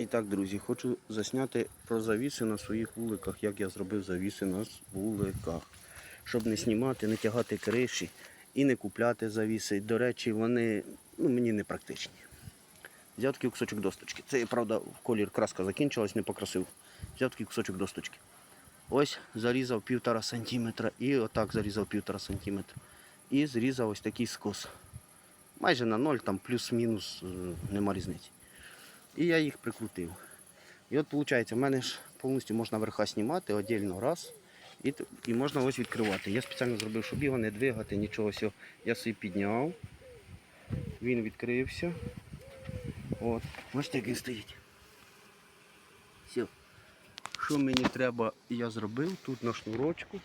І так, друзі, хочу засняти про завіси на своїх вуликах, як я зробив завіси на вуликах. Щоб не знімати, не тягати криші і не купляти завіси. До речі, вони ну, мені не практичні. Взяв кусочок досточки. Це, правда, колір краска закінчилась, не покрасив. Взяв такий кусочок досточки. Ось зарізав півтора сантиметра і отак зарізав півтора сантиметра. І зрізав ось такий скос. Майже на ноль, там плюс-мінус, е, нема різниці. І я їх прикрутив. І от виходить, в мене ж повністю можна верха знімати отдельно раз. І, і можна ось відкривати. Я спеціально зробив, щоб його не двигати, нічого. Все. Я собі підняв. Він відкрився. От. Ось так він стоїть. Все. Що мені треба, я зробив тут на шнурочку.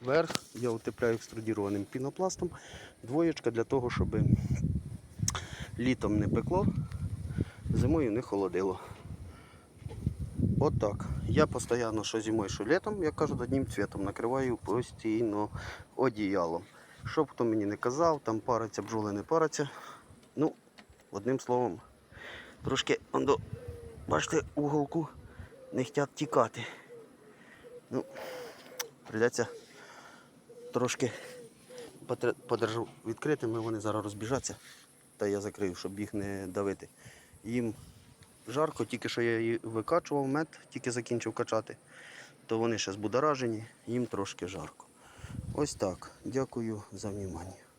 Верх я утепляю екструдірованим пінопластом. Двоєчка для того, щоб літом не пекло, зимою не холодило. От. Я постійно, що зимою, що літом, як кажуть, одним цвітом накриваю постійно одіялом. Щоб хто мені не казав, там париться, бджоли не париться. Ну, одним словом, трошки, ондо, бачите, уголку не хочуть тікати. Ну, прийдеться трошки подержу відкритими, вони зараз розбіжаться. Та я закрию, щоб їх не давити. Їм жарко, тільки що я її викачував мед, тільки закінчив качати, то вони ще збудоражені, їм трошки жарко. Ось так. Дякую за внимание.